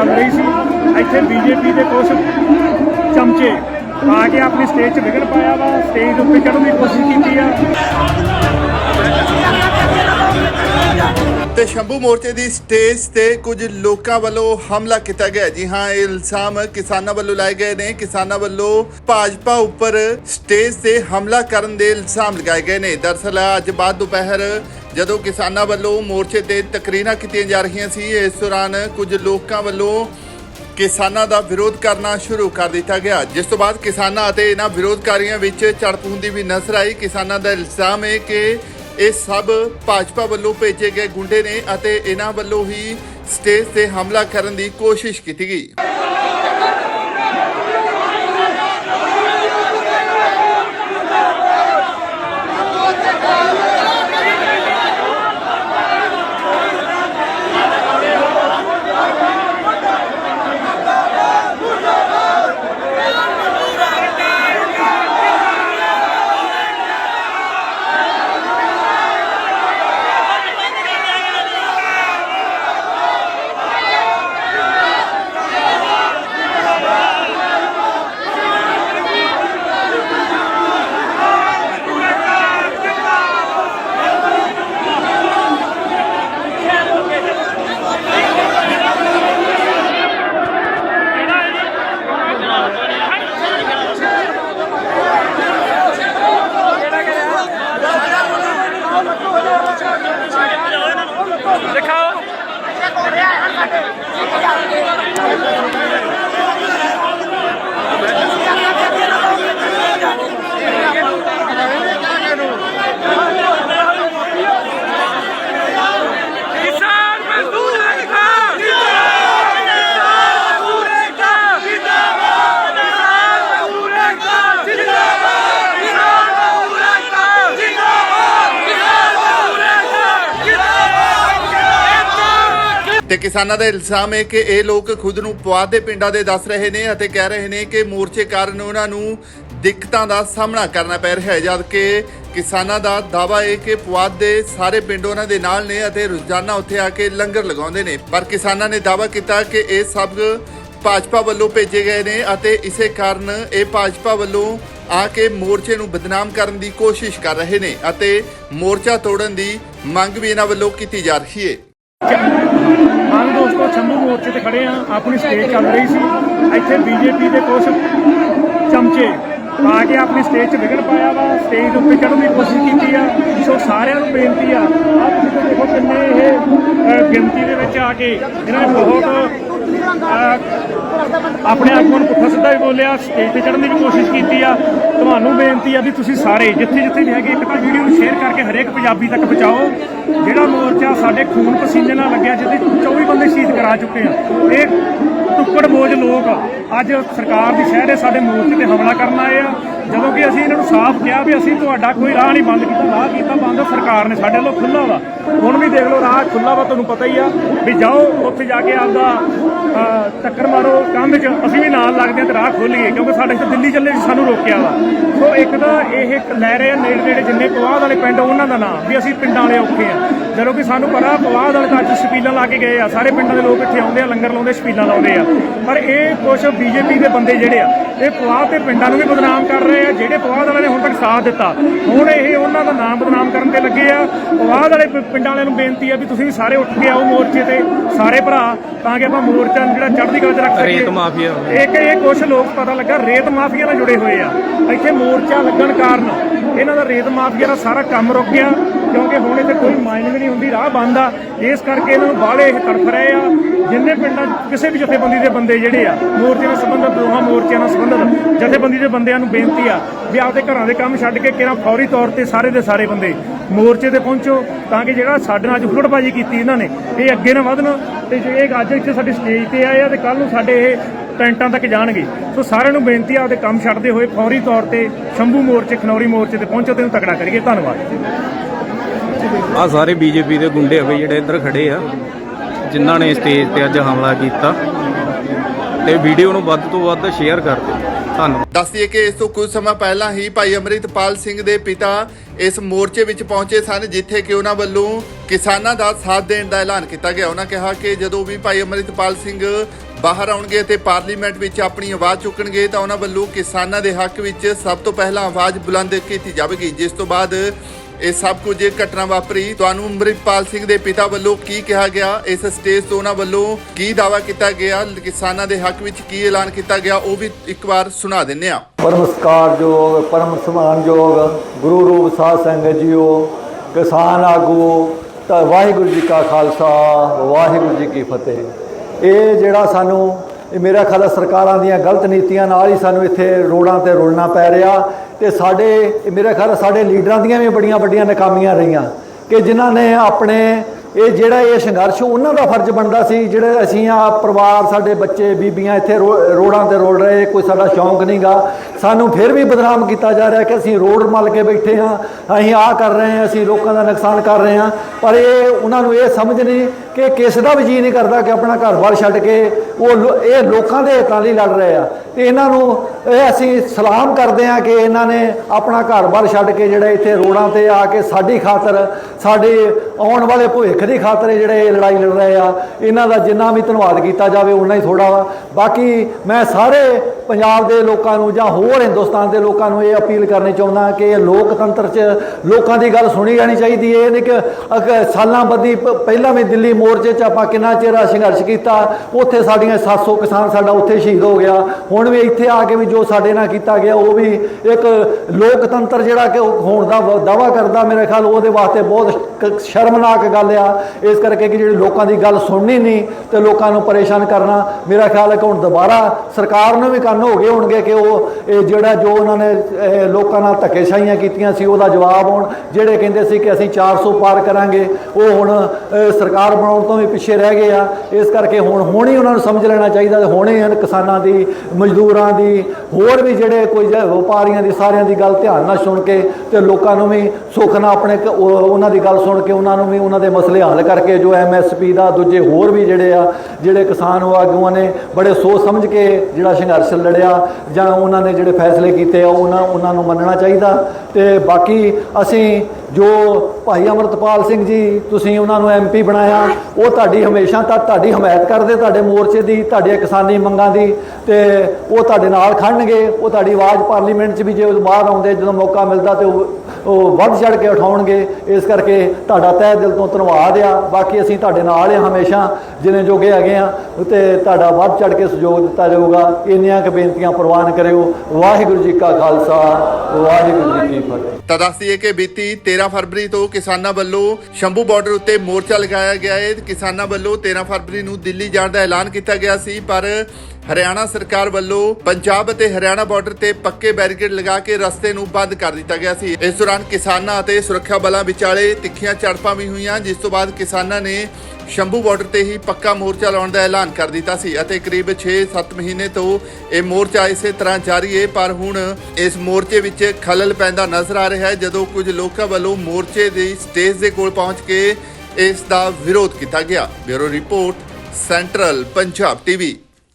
ਚੱਲ ਰਹੀ ਸੀ। ਇੱਥੇ ਬੀਜੇਪੀ ਦੇ ਕੁਝ ਚਮਚੇ ਆ ਕੇ ਆਪਣੀ ਸਟੇਜ 'ਚ ਵਿਗੜ ਪਾਇਆ ਵਾ। ਸਟੇਜ ਦੇ ਉੱਤੇ ਚੜ੍ਹਨ ਦੀ ਕੋਸ਼ਿਸ਼ ਕੀਤੀ ਆ। ਤੇ ਸ਼ੰਭੂ ਮੋਰਚੇ ਦੀ ਸਟੇਜ ਤੇ ਕੁਝ ਲੋਕਾਂ ਵੱਲੋਂ ਹਮਲਾ ਕੀਤਾ ਗਿਆ ਜੀ ਹਾਂ, ਇਹ ਇਲਜ਼ਾਮ ਕਿਸਾਨਾਂ ਵੱਲੋਂ ਲਾਏ ਗਏ ਨੇ। ਕਿਸਾਨਾਂ ਵੱਲੋਂ ਭਾਜਪਾ ਉੱਪਰ ਸਟੇਜ ਤੇ ਹਮਲਾ ਕਰਨ ਦੇ ਇਲਜ਼ਾਮ ਲਗਾਏ ਗਏ ਨੇ। ਦਰਸਲ, ਅੱਜ ਬਾਅਦ ਦੁਪਹਿਰ ਜਦੋਂ ਕਿਸਾਨਾਂ ਵੱਲੋਂ ਮੋਰਚੇ ਤੇ ਤਕਰੀਰਾਂ ਕੀਤੀਆਂ ਜਾ ਰਹੀਆਂ ਸੀ, ਇਸ ਦੌਰਾਨ ਕੁਝ ਲੋਕਾਂ ਵੱਲੋਂ ਕਿਸਾਨਾਂ ਦਾ ਵਿਰੋਧ ਕਰਨਾ ਸ਼ੁਰੂ ਕਰ ਦਿੱਤਾ ਗਿਆ। ਜਿਸ ਤੋਂ ਬਾਅਦ ਕਿਸਾਨਾਂ ਅਤੇ ਇਹਨਾਂ ਵਿਰੋਧਕਾਰੀਆਂ ਵਿੱਚ ਝੜਪ ਹੁੰਦੀ ਵੀ ਨਜ਼ਰ ਆਈ। ਕਿਸਾਨਾਂ ਦਾ ਇਲਜ਼ਾਮ ਹੈ ਕਿ ਇਹ ਸਭ ਭਾਜਪਾ ਵੱਲੋਂ ਭੇਜੇ ਗਏ ਗੁੰਡੇ ਨੇ ਅਤੇ ਇਹਨਾਂ ਵੱਲੋਂ ਹੀ ਸਟੇਜ ਤੇ ਹਮਲਾ ਕਰਨ ਦੀ ਕੋਸ਼ਿਸ਼ ਕੀਤੀ ਗਈ ਕਿਸਾਨ ਮਜ਼ਦੂਰ ਏਕਤਾ ਜਿੰਦਾਬਾਦ ਮਜ਼ਦੂਰ ਏਕਤਾ ਜਿੰਦਾਬਾਦ ਕਿਸਾਨ ਮਜ਼ਦੂਰ ਏਕਤਾ ਜਿੰਦਾਬਾਦ ਕਿਸਾਨ ਮਜ਼ਦੂਰ ਏਕਤਾ ਜਿੰਦਾਬਾਦ ਕਿਸਾਨ ਮਜ਼ਦੂਰ ਏਕਤਾ ਜਿੰਦਾਬਾਦ ਤੇ ਕਿਸਾਨਾਂ ਦਾ ਇਲਜ਼ਾਮ ਹੈ ਕਿ ਇਹ ਲੋਕ ਖੁਦ ਨੂੰ ਪੁਆਧ ਦੇ ਪਿੰਡਾਂ ਦੇ ਦੱਸ ਰਹੇ ਨੇ ਅਤੇ ਕਹਿ ਰਹੇ ਨੇ ਕਿ ਮੋਰਚੇ ਕਾਰਨ ਉਹਨਾਂ ਨੂੰ ਦਿੱਕਤਾਂ ਦਾ ਸਾਹਮਣਾ ਕਰਨਾ ਪੈ ਰਿਹਾ ਹੈ, ਜਦਕਿ ਕਿਸਾਨਾਂ ਦਾ ਦਾਵਾ ਹੈ ਕਿ ਪੁਆਧ ਦੇ ਸਾਰੇ ਪਿੰਡ ਉਹਨਾਂ ਦੇ ਨਾਲ ਨੇ ਅਤੇ ਰੋਜ਼ਾਨਾ ਉੱਥੇ ਆ ਕੇ ਲੰਗਰ ਲਗਾਉਂਦੇ ਨੇ। ਪਰ ਕਿਸਾਨਾਂ ਨੇ ਦਾਵਾ ਕੀਤਾ ਕਿ ਇਹ ਸਭ ਭਾਜਪਾ ਵੱਲੋਂ ਭੇਜੇ ਗਏ ਨੇ ਅਤੇ ਇਸੇ ਕਾਰਨ ਇਹ ਭਾਜਪਾ ਵੱਲੋਂ ਆ ਕੇ ਮੋਰਚੇ ਨੂੰ ਬਦਨਾਮ ਕਰਨ ਦੀ ਕੋਸ਼ਿਸ਼ ਕਰ ਰਹੇ ਨੇ ਅਤੇ ਮੋਰਚਾ ਤੋੜਨ ਦੀ ਮੰਗ ਵੀ ਇਹਨਾਂ ਵੱਲੋਂ ਕੀਤੀ ਜਾ ਰਹੀ ਹੈ। ਹਾਂ ਸ਼ੰਭੂ ਮੋਰਚੇ ਤੇ ਖੜੇ ਆ, ਆਪਣੀ ਸਟੇਜ ਚੱਲ ਰਹੀ ਸੀ। ਇੱਥੇ ਬੀਜੇਪੀ ਦੇ ਕੁਝ ਚਮਚੇ ਆ ਕੇ ਆਪਣੀ ਸਟੇਜ 'ਚ ਵਿਗੜ ਪਾਇਆ ਵਾ ਸਟੇਜ ਦੇ ਉੱਤੇ ਚੜ੍ਹਨ ਦੀ ਕੋਸ਼ਿਸ਼ ਕੀਤੀ ਆ। ਸੋ ਸਾਰਿਆਂ ਨੂੰ ਬੇਨਤੀ ਆ ਆ ਤੁਸੀਂ ਦੇਖੋ ਕਿੰਨੇ ਇਹ ਗਿਣਤੀ ਦੇ ਵਿੱਚ ਆ ਕੇ ਇਹਨਾਂ ਨੇ ਬਹੁਤ ਆਪਣੇ ਆਪ ਨੂੰ ਪੁੱਠਾ ਸਿੱਧਾ ਵੀ ਬੋਲਿਆ ਸਟੇਜ ਤੇ ਚੜ੍ਹਨ ਦੀ ਵੀ ਕੋਸ਼ਿਸ਼ ਕੀਤੀ ਆ। ਤੁਹਾਨੂੰ ਬੇਨਤੀ ਆ ਵੀ ਤੁਸੀਂ ਸਾਰੇ, ਜਿੱਥੇ ਜਿੱਥੇ ਵੀ ਹੈਗੇ, ਇੱਕ ਤਾਂ ਵੀਡੀਓ ਨੂੰ ਸ਼ੇਅਰ ਕਰਕੇ ਹਰੇਕ ਪੰਜਾਬੀ ਤੱਕ ਪਹੁੰਚਾਓ। ਜਿਹੜਾ ਮੋਰਚਾ ਸਾਡੇ ਖੂਨ ਪਸੀਨੇ ਨਾਲ ਲੱਗਿਆ, ਜਿਹਦੇ 24 ਬੰਦੇ ਸ਼ਹੀਦ ਕਰਾ ਚੁੱਕੇ ਆ। ਇਹ ਟੁੱਕੜ ਬੋਝ ਲੋਕ ਅੱਜ ਸਰਕਾਰ ਦੀ ਸ਼ਹਿਰ ਦੇ ਸਾਡੇ ਮੋਰਚੇ ਤੇ ਹਮਲਾ ਕਰਨ ਆਏ ਆ। ਜਦੋਂ ਕਿ ਅਸੀਂ ਇਹਨਾਂ ਨੂੰ ਸਾਫ਼ ਕਿਹਾ ਵੀ ਅਸੀਂ ਤੁਹਾਡਾ ਕੋਈ ਰਾਹ ਨਹੀਂ ਬੰਦ ਕੀਤਾ ਰਾਹ ਕੀਤਾ ਬੰਦ ਸਰਕਾਰ ਨੇ ਸਾਡੇ ਵੱਲੋਂ ਖੁੱਲਾ ਵਾ। ਹੁਣ ਵੀ ਦੇਖ ਲਓ ਰਾਹ ਖੁੱਲਾ ਵਾ ਤੁਹਾਨੂੰ ਪਤਾ ਹੀ ਆ ਵੀ ਜਾਓ ਉੱਥੇ ਜਾ ਕੇ ਆਪਦਾ ਅਹ, ਟੱਕਰ ਮਾਰੋ ਕੰਮ 'ਚ ਅਸੀਂ ਵੀ ਨਾਲ ਲੱਗਦੇ ਆ ਤੇ ਰਾਹ ਖੋਲੀਏ ਕਿਉਂਕਿ ਸਾਡੇ ਇੱਥੇ ਦਿੱਲੀ ਚੱਲੇ ਸੀ ਸਾਨੂੰ ਰੋਕਿਆ ਵਾ। ਸੋ ਇੱਕ ਤਾਂ ਇਹ ਲੈ ਰਹੇ ਆ ਨੇੜੇ ਨੇੜੇ ਜਿੰਨੇ ਪਵਾਦ ਵਾਲੇ ਪਿੰਡ ਉਹਨਾਂ ਦਾ ਨਾਮ ਵੀ ਅਸੀਂ ਪਿੰਡਾਂ ਵਾਲੇ ਔਖੇ ਆ। ਜਦੋਂ ਕਿ ਸਾਨੂੰ ਪਤਾ ਪਵਾਦ ਵਾਲੇ ਤਾਂ ਅੱਜ ਸਪੀਲਾਂ ਲਾ ਕੇ ਗਏ ਆ। ਸਾਰੇ ਪਿੰਡਾਂ ਦੇ ਲੋਕ ਇੱਥੇ ਆਉਂਦੇ ਆ ਲੰਗਰ ਲਾਉਂਦੇ ਸਪੀਲਾਂ ਲਾਉਂਦੇ ਆ। ਪਰ ਇਹ ਕੁਝ ਬੀਜੇਪੀ ਦੇ ਬੰਦੇ ਜਿਹੜੇ ਆ ਇਹ ਪਵਾਦ ਤੇ ਪਿੰਡਾਂ ਨੂੰ ਵੀ ਬਦਨਾਮ ਕਰ ਰਹੇ ਆ। ਜਿਹੜੇ ਪਵਾਦ ਵਾਲੇ ਨੇ ਹੁਣ ਤੱਕ ਸਾਥ ਦਿੱਤਾ ਹੁਣ ਇਹ ਉਹਨਾਂ ਦਾ ਨਾਮ ਬਦਨਾਮ ਕਰਨ ਤੇ ਲੱਗੇ ਆ। ਪਵਾਦ ਵਾਲੇ ਪਿੰਡਾਂ ਵਾਲਿਆਂ ਨੂੰ ਬੇਨਤੀ ਆ ਵੀ ਤੁਸੀਂ ਸਾਰੇ ਉੱਠ ਕੇ ਆਓ ਮੋਰਚੇ ਤੇ ਸਾਰੇ ਭਰਾ ਤਾਂ ਕਿ ਆਪਾਂ ਮੋਰਚਾ ਜਿਹੜਾ ਚੜ੍ਹਦੀ ਕਲਾ 'ਚ ਰੱਖ ਸਕੀਏ। ਰੇਤ ਮਾਫੀਆ। ਇੱਕ ਇਹ ਕੁਝ ਲੋਕ ਪਤਾ ਲੱਗਾ ਰੇਤ ਮਾਫੀਆ ਨਾਲ ਜੁੜੇ ਹੋਏ ਆ। ਇੱਥੇ ਮੋਰਚਾ ਲੱਗਣ ਕਾਰਨ ਇਹਨਾਂ ਦਾ ਰੇਤ ਮਾਫੀਆ ਦਾ ਸਾਰਾ ਕੰਮ ਰੁਕ ਗਿਆ ਕਿਉਂਕਿ ਹੁਣ ਇੱਥੇ ਕੋਈ ਮਾਈਨਿੰਗ ਨਹੀਂ ਹੁੰਦੀ, ਰਾਹ ਬੰਦ ਆ। ਇਸ ਕਰਕੇ ਇਹਨਾਂ ਨੂੰ ਬਾਹਲੇ ਇਹ ਤੜਫ ਰਹੇ ਆ। ਜਿੰਨੇ ਪਿੰਡਾਂ 'ਚ ਕਿਸੇ ਵੀ ਜਥੇਬੰਦੀ ਦੇ ਬੰਦੇ ਜਿਹੜੇ ਆ ਮੋਰਚੇ ਨਾਲ ਸੰਬੰਧਿਤ, ਦੋਹਾਂ ਮੋਰਚਿਆਂ ਨਾਲ ਸੰਬੰਧਿਤ, ਜਥੇਬੰਦੀ ਦੇ ਬੰਦਿਆਂ ਨੂੰ ਬੇਨਤੀ ਆ ਵੀ ਆਪਦੇ ਘਰਾਂ ਦੇ ਕੰਮ ਛੱਡ ਕੇ ਕਿਹੜਾ ਫੌਰੀ ਤੌਰ ਤੇ ਸਾਰੇ ਦੇ ਸਾਰੇ ਬੰਦੇ ਮੋਰਚੇ ਤੇ ਪਹੁੰਚੋ, ਤਾਂ ਕਿ ਜਿਹੜਾ ਸਾਡੇ ਨਾਲ ਅੱਜ ਹੁਲੜਬਾਜੀ ਕੀਤੀ ਇਹਨਾਂ ਨੇ, ਇਹ ਅੱਗੇ ਨਾ ਵਧਣ। ਤੇ ਜੇ ਇਹ ਅੱਜ ਇੱਥੇ ਸਾਡੀ ਸਟੇਜ ਤੇ ਆਏ ਆ ਤੇ ਕੱਲ ਨੂੰ ਸਾਡੇ ਇਹ ਟੈਂਟਾਂ ਤੱਕ ਜਾਣਗੇ। ਸੋ ਸਾਰਿਆਂ ਨੂੰ ਬੇਨਤੀ ਆ, ਆਪਦੇ ਕੰਮ ਛੱਡਦੇ ਹੋਏ ਫੌਰੀ ਤੌਰ ਤੇ ਸ਼ੰਭੂ ਮੋਰਚੇ, ਖਨੌਰੀ ਮੋਰਚੇ ਤੇ ਪਹੁੰਚੋ ਤੇ ਇਹਨੂੰ ਤਕੜਾ ਕਰੀਏ। ਧੰਨਵਾਦ। ਆ ਸਾਰੇ ਬੀਜੇਪੀ ਦੇ ਗੁੰਡੇ ਹੋਏ ਜਿਹੜੇ ਇੱਧਰ ਖੜੇ ਆ। ਜਿਨ੍ਹਾਂ ਨੇ ਸਟੇਜ ਤੇ ਅੱਜ ਹਮਲਾ ਕੀਤਾ। ਤੇ ਵੀਡੀਓ ਨੂੰ ਵੱਧ ਤੋਂ ਵੱਧ ਸ਼ੇਅਰ ਕਰ ਦਿਓ। ਧੰਨਵਾਦ। ਦੱਸਦੀਏ ਕਿ ਇਸ ਤੋਂ ਕੁਝ ਸਮਾਂ ਪਹਿਲਾਂ ਹੀ ਭਾਈ ਅਮਰਿਤਪਾਲ ਸਿੰਘ ਦੇ ਪਿਤਾ ਇਸ ਮੋਰਚੇ ਵਿੱਚ ਪਹੁੰਚੇ ਸਨ, ਜਿੱਥੇ ਕਿ ਉਹਨਾਂ ਵੱਲੋਂ ਕਿਸਾਨਾਂ ਦਾ ਸਾਥ ਦੇਣ ਦਾ ਐਲਾਨ ਕੀਤਾ ਗਿਆ। ਉਹਨਾਂ ਕਿਹਾ ਕਿ ਜਦੋਂ ਵੀ ਭਾਈ ਅਮਰਿਤਪਾਲ ਸਿੰਘ ਬਾਹਰ ਆਉਣਗੇ ਤੇ ਪਾਰਲੀਮੈਂਟ ਵਿੱਚ ਆਪਣੀ ਆਵਾਜ਼ ਚੁੱਕਣਗੇ, ਤਾਂ ਉਹਨਾਂ ਵੱਲੋਂ ਕਿਸਾਨਾਂ ਦੇ ਹੱਕ ਵਿੱਚ ਸਭ ਤੋਂ ਪਹਿਲਾਂ ਆਵਾਜ਼ ਬੁਲੰਦ ਕੀਤੀ ਜਾਵੇਗੀ, ਜਿਸ ਤੋਂ ਬਾਅਦ ਇਹ ਸਭ ਕੁਝ ਘਟਨਾ ਵਾਪਰੀ, ਤੁਹਾਨੂੰ ਅੰਮ੍ਰਿਤਪਾਲ ਸਿੰਘ ਦੇ ਪਿਤਾ ਵੱਲੋਂ ਕੀ ਕਿਹਾ ਗਿਆ? ਇਸ ਸਟੇਜ ਤੋਂ ਉਹਨਾਂ ਵੱਲੋਂ ਕੀ ਦਾਵਾ ਕੀਤਾ ਗਿਆ? ਕਿਸਾਨਾਂ ਦੇ ਹੱਕ ਵਿੱਚ ਕੀ ਐਲਾਨ ਕੀਤਾ ਗਿਆ? ਉਹ ਵੀ ਇੱਕ ਵਾਰ ਸੁਣਾ ਦਿੰਨੇ ਆ ਪਰਮ ਸਤਿਕਾਰਯੋਗ ਪਰਮ ਸਨਮਾਨਯੋਗ ਗੁਰੂ ਰੂਪ ਸਾਧ ਸੰਗਤ ਜੀਓ, ਕਿਸਾਨ ਆਗੂ ਵਾਹਿਗੁਰੂ ਜੀ ਕਾ ਖਾਲਸਾ, ਵਾਹਿਗੁਰੂ ਜੀ ਕੀ ਫਤਿਹ। ਇਹ ਜਿਹੜਾ ਸਾਨੂੰ ਇਹ ਮੇਰਾ ਖਿਆਲ ਸਰਕਾਰਾਂ ਦੀਆਂ ਗਲਤ ਨੀਤੀਆਂ ਨਾਲ ਹੀ ਸਾਨੂੰ ਇੱਥੇ ਰੋਡਾਂ ਤੇ ਰੁਲਣਾ ਪੈ ਰਿਹਾ ਤੇ ਸਾਡੇ ਮੇਰਾ ਖਿਆਲ ਸਾਡੇ ਲੀਡਰਾਂ ਦੀਆਂ ਵੀ ਬੜੀਆਂ ਵੱਡੀਆਂ ਨਾਕਾਮੀਆਂ ਰਹੀਆਂ ਕਿ ਜਿਨ੍ਹਾਂ ਨੇ ਆਪਣੇ ਇਹ ਜਿਹੜਾ ਇਹ ਸੰਘਰਸ਼, ਉਹਨਾਂ ਦਾ ਫਰਜ਼ ਬਣਦਾ ਸੀ, ਜਿਹੜੇ ਅਸੀਂ ਆ ਪਰਿਵਾਰ, ਸਾਡੇ ਬੱਚੇ, ਬੀਬੀਆਂ ਇੱਥੇ ਰੋ- ਰੋਡਾਂ ਤੇ ਰੋਲ ਰਹੇ, ਕੋਈ ਸਾਡਾ ਸ਼ੌਂਕ ਨਹੀਂਗਾ ਸਾਨੂੰ ਫਿਰ ਵੀ ਬਦਨਾਮ ਕੀਤਾ ਜਾ ਰਿਹਾ ਕਿ ਅਸੀਂ ਰੋਡ ਮਲ ਕੇ ਬੈਠੇ ਹਾਂ, ਅਸੀਂ ਆਹ ਕਰ ਰਹੇ ਹਾਂ, ਅਸੀਂ ਲੋਕਾਂ ਦਾ ਨੁਕਸਾਨ ਕਰ ਰਹੇ ਹਾਂ। ਪਰ ਇਹ, ਉਹਨਾਂ ਨੂੰ ਇਹ ਸਮਝ ਨਹੀਂ ਕਿ ਕਿਸ ਦਾ ਵੀ ਜੀ ਨਹੀਂ ਕਰਦਾ ਕਿ ਆਪਣਾ ਘਰ-ਬਾਰ ਛੱਡ ਕੇ ਉਹ ਲੋ- ਇਹ ਲੋਕਾਂ ਦੇ ਹਿੱਤਾਂ ਲਈ ਲੜ ਰਹੇ ਆ। ਤੇ ਇਹਨਾਂ ਨੂੰ ਇਹ ਅਸੀਂ ਸਲਾਮ ਕਰਦੇ ਹਾਂ ਕਿ ਇਹਨਾਂ ਨੇ ਆਪਣਾ ਘਰ-ਬਾਰ ਛੱਡ ਕੇ ਜਿਹੜੇ ਇੱਥੇ ਰੋਡਾਂ ਤੇ ਆ ਕੇ ਸਾਡੀ ਖਾਤਰ, ਸਾਡੇ ਆਉਣ ਵਾਲੇ ਭਵਿੱਖ ਦੀ ਖਾਤਰ ਜਿਹੜੇ ਇਹ ਲੜਾਈ ਲੜ ਰਹੇ ਆ, ਇਹਨਾਂ ਦਾ ਜਿੰਨਾ ਵੀ ਧੰਨਵਾਦ ਕੀਤਾ ਜਾਵੇ ਉਨਾ ਹੀ ਥੋੜਾ ਵਾ। ਬਾਕੀ ਮੈਂ ਸਾਰੇ ਪੰਜਾਬ ਦੇ ਲੋਕਾਂ ਨੂੰ ਜਾਂ ਹੋਰ ਹਿੰਦੁਸਤਾਨ ਦੇ ਲੋਕਾਂ ਨੂੰ ਇਹ ਅਪੀਲ ਕਰਨੀ ਚਾਹੁੰਦਾ ਕਿ ਇਹ ਲੋਕਤੰਤਰ 'ਚ ਲੋਕਾਂ ਦੀ ਗੱਲ ਸੁਣੀ ਜਾਣੀ ਚਾਹੀਦੀ ਹੈ। ਇਹ ਨਹੀਂ ਕਿ ਅਗ- ਸਾਲਾਂ ਬੱਧੀ ਪ- ਪਹਿਲਾਂ ਵੀ ਦਿੱਲੀ ਮੋਰਚੇ 'ਚ ਆਪਾਂ ਕਿੰਨਾ ਚਿਰ ਸੰਘਰਸ਼ ਕੀਤਾ, ਉੱਥੇ ਸਾਡੀਆਂ 700 ਕਿਸਾਨ ਸਾਡਾ ਉੱਥੇ ਸ਼ਹੀਦ ਹੋ ਗਿਆ, ਹੁਣ ਵੀ ਇੱਥੇ ਆ ਕੇ ਵੀ ਜੋ ਸਾਡੇ ਨਾਲ ਕੀਤਾ ਗਿਆ, ਉਹ ਵੀ ਇੱਕ ਲੋਕਤੰਤਰ ਜਿਹੜਾ ਕਿ ਹੋਣ ਦਾ ਦਾਵਾ ਕਰਦਾ ਮੇਰੇ ਖਿਆਲ, ਉਹਦੇ ਵਾਸਤੇ ਬਹੁਤ ਸ਼ਰਮਨਾਕ ਗੱਲ ਆ। ਇਸ ਕਰਕੇ ਕਿ ਜਿਹੜੇ ਲੋਕਾਂ ਦੀ ਗੱਲ ਸੁਣਨੀ ਨਹੀਂ ਤੇ ਲੋਕਾਂ ਨੂੰ ਪਰੇਸ਼ਾਨ ਕਰਨਾ, ਮੇਰਾ ਖਿਆਲ ਹੈ ਕਿ ਹੁਣ ਦੁਬਾਰਾ ਸਰਕਾਰ ਨੂੰ ਵੀ ਕੰਨ ਹੋ ਗਏ ਹੋਣਗੇ ਕਿ ਉਹ, ਇਹ ਜਿਹੜਾ ਜੋ ਉਹਨਾਂ ਨੇ ਲੋਕਾਂ ਨਾਲ ਧੱਕੇਸ਼ਾਹੀਆਂ ਕੀਤੀਆਂ ਸੀ, ਉਹਦਾ ਜਵਾਬ ਹੁਣ। ਜਿਹੜੇ ਕਹਿੰਦੇ ਸੀ ਕਿ ਅਸੀਂ 400 ਪਾਰ ਕਰਾਂਗੇ, ਉਹ ਹੁਣ ਸਰਕਾਰ ਬਣਾਉਣ ਤੋਂ ਵੀ ਪਿੱਛੇ ਰਹਿ ਗਏ ਆ। ਇਸ ਕਰਕੇ ਹੁਣ ਹੁਣ ਹੀ ਉਹਨਾਂ ਨੂੰ ਸਮਝ ਲੈਣਾ ਚਾਹੀਦਾ, ਹੁਣੇ ਇਹਨਾਂ ਕਿਸਾਨਾਂ ਦੀ, ਮਜ਼ਦੂਰਾਂ ਦੀ ਹੋਰ ਵੀ ਜਿਹੜੇ ਕੋਈ ਵਪਾਰੀਆਂ ਦੀ, ਸਾਰਿਆਂ ਦੀ ਗੱਲ ਧਿਆਨ ਨਾਲ ਸੁਣ ਕੇ ਤੇ ਲੋਕਾਂ ਨੂੰ ਵੀ ਸੁੱਖ ਨਾਲ ਆਪਣੇ ਉਹਨਾਂ ਦੀ ਗੱਲ ਸੁਣ ਕੇ ਉਹਨਾਂ ਨੂੰ ਵੀ ਉਹਨਾਂ ਦੇ ਮਸਲੇ ਹੱਲ ਕਰਕੇ ਜੋ ਐਮਐਸਪੀ ਦਾ, ਦੂਜੇ ਹੋਰ ਵੀ ਜਿਹੜੇ ਆ, ਜਿਹੜੇ ਕਿਸਾਨ ਆਗੂਆਂ ਨੇ ਬੜੇ ਸੋਚ ਸਮਝ ਕੇ ਜਿਹੜਾ ਸੰਘਰਸ਼ ਲੜਿਆ ਜਾਂ ਉਹਨਾਂ ਨੇ ਜਿਹੜੇ ਫੈਸਲੇ ਕੀਤੇ ਆ ਉਹਨਾਂ ਉਹਨਾਂ ਨੂੰ ਮੰਨਣਾ ਚਾਹੀਦਾ ਤੇ ਬਾਕੀ ਅਸੀਂ ਜੋ ਭਾਈ ਅਮਰਤਪਾਲ ਸਿੰਘ ਜੀ, ਤੁਸੀਂ ਉਹਨਾਂ ਨੂੰ ਐਮਪੀ ਬਣਾਇਆ, ਉਹ ਤੁਹਾਡੀ ਹਮੇਸ਼ਾ ਤੱਕ ਤੁਹਾਡੀ ਹਮਾਇਤ ਕਰਦੇ, ਤੁਹਾਡੇ ਮੋਰਚੇ ਦੀ, ਤੁਹਾਡੀਆਂ ਕਿਸਾਨੀ ਮੰਗਾਂ ਦੀ, ਤੇ ਉਹ ਤੁਹਾਡੇ ਨਾਲ ਖੜਨਗੇ, ਉਹ ਤੁਹਾਡੀ ਆਵਾਜ਼ ਪਾਰਲੀਮੈਂਟ 'ਚ ਵੀ ਜੇ ਉਹ ਬਾਹਰ ਆਉਂਦੇ, ਜਦੋਂ ਮੌਕਾ ਮਿਲਦਾ ਤੇ ਉਹ ਉਹ ਵੱਧ ਚੜ ਕੇ ਉਠਾਉਣਗੇ। ਇਸ ਕਰਕੇ ਤੁਹਾਡਾ ਤਹਿ ਦਿਲ ਤੋਂ ਧੰਨਵਾਦ ਆ। ਬਾਕੀ ਅਸੀਂ ਤੁਹਾਡੇ ਨਾਲ ਆ ਹਮੇਸ਼ਾ ਜਿੰਨੇ ਜੋਗੇ ਹੈਗੇ ਆ, ਤੇ ਤੁਹਾਡਾ ਵੱਧ ਚੜ ਕੇ ਸਹਿਯੋਗ ਦਿੱਤਾ ਜਾਊਗਾ। ਇੰਨੀਆਂ ਕੁ ਬੇਨਤੀਆਂ ਪ੍ਰਵਾਨ ਕਰਿਓ। ਵਾਹਿਗੁਰੂ ਜੀ ਕਾ ਖਾਲਸਾ, ਵਾਹਿਗੁਰੂ ਜੀ ਕੀ ਫਤਿਹ। ਤਾਂ ਦੱਸਦੀਏ ਕਿ ਬੀਤੀ 13 ਫਰਵਰੀ ਤੋਂ ਕਿਸਾਨਾਂ ਵੱਲੋਂ ਸ਼ੰਭੂ ਬਾਰਡਰ ਉੱਤੇ ਮੋਰਚਾ ਲਗਾਇਆ ਗਿਆ ਹੈ। ਕਿਸਾਨਾਂ ਵੱਲੋਂ 13 ਫਰਵਰੀ ਨੂੰ ਦਿੱਲੀ ਜਾਣ ਦਾ ਐਲਾਨ ਕੀਤਾ ਗਿਆ ਸੀ, ਪਰ ਹਰਿਆਣਾ ਸਰਕਾਰ ਵੱਲੋਂ ਪੰਜਾਬ ਅਤੇ ਹਰਿਆਣਾ ਬਾਰਡਰ ਤੇ ਪੱਕੇ ਬੈਰੀਕੇਡ ਲਗਾ ਕੇ ਰਸਤੇ ਨੂੰ ਬੰਦ ਕਰ ਦਿੱਤਾ ਗਿਆ ਸੀ। ਇਸ ਦੌਰਾਨ ਕਿਸਾਨਾਂ ਅਤੇ ਸੁਰੱਖਿਆ ਬਲਾਂ ਵਿਚਾਲੇ ਤਿੱਖੀਆਂ ਝੜਪਾਂ ਵੀ ਹੋਈਆਂ, ਜਿਸ ਤੋਂ ਬਾਅਦ ਕਿਸਾਨਾਂ ਨੇ ਸ਼ੰਭੂ ਬਾਰਡਰ ਤੇ ਹੀ ਪੱਕਾ ਮੋਰਚਾ ਲਾਉਣ ਦਾ ਐਲਾਨ ਕਰ ਦਿੱਤਾ ਸੀ ਅਤੇ ਕਰੀਬ 6-7 ਮਹੀਨੇ ਤੋਂ ਇਹ ਮੋਰਚਾ ਇਸੇ ਤਰ੍ਹਾਂ ਜਾਰੀ ਹੈ ਪਰ ਹੁਣ ਇਸ ਮੋਰਚੇ ਵਿੱਚ ਖਲਲ ਪੈਂਦਾ ਨਜ਼ਰ ਆ ਰਿਹਾ ਹੈ, ਜਦੋਂ ਕੁਝ ਲੋਕਾਂ ਵੱਲੋਂ ਮੋਰਚੇ ਦੀ ਸਟੇਜ ਦੇ ਕੋਲ ਪਹੁੰਚ ਕੇ ਇਸ ਦਾ ਵਿਰੋਧ ਕੀਤਾ ਗਿਆ। Bureau report, central Punjab TV.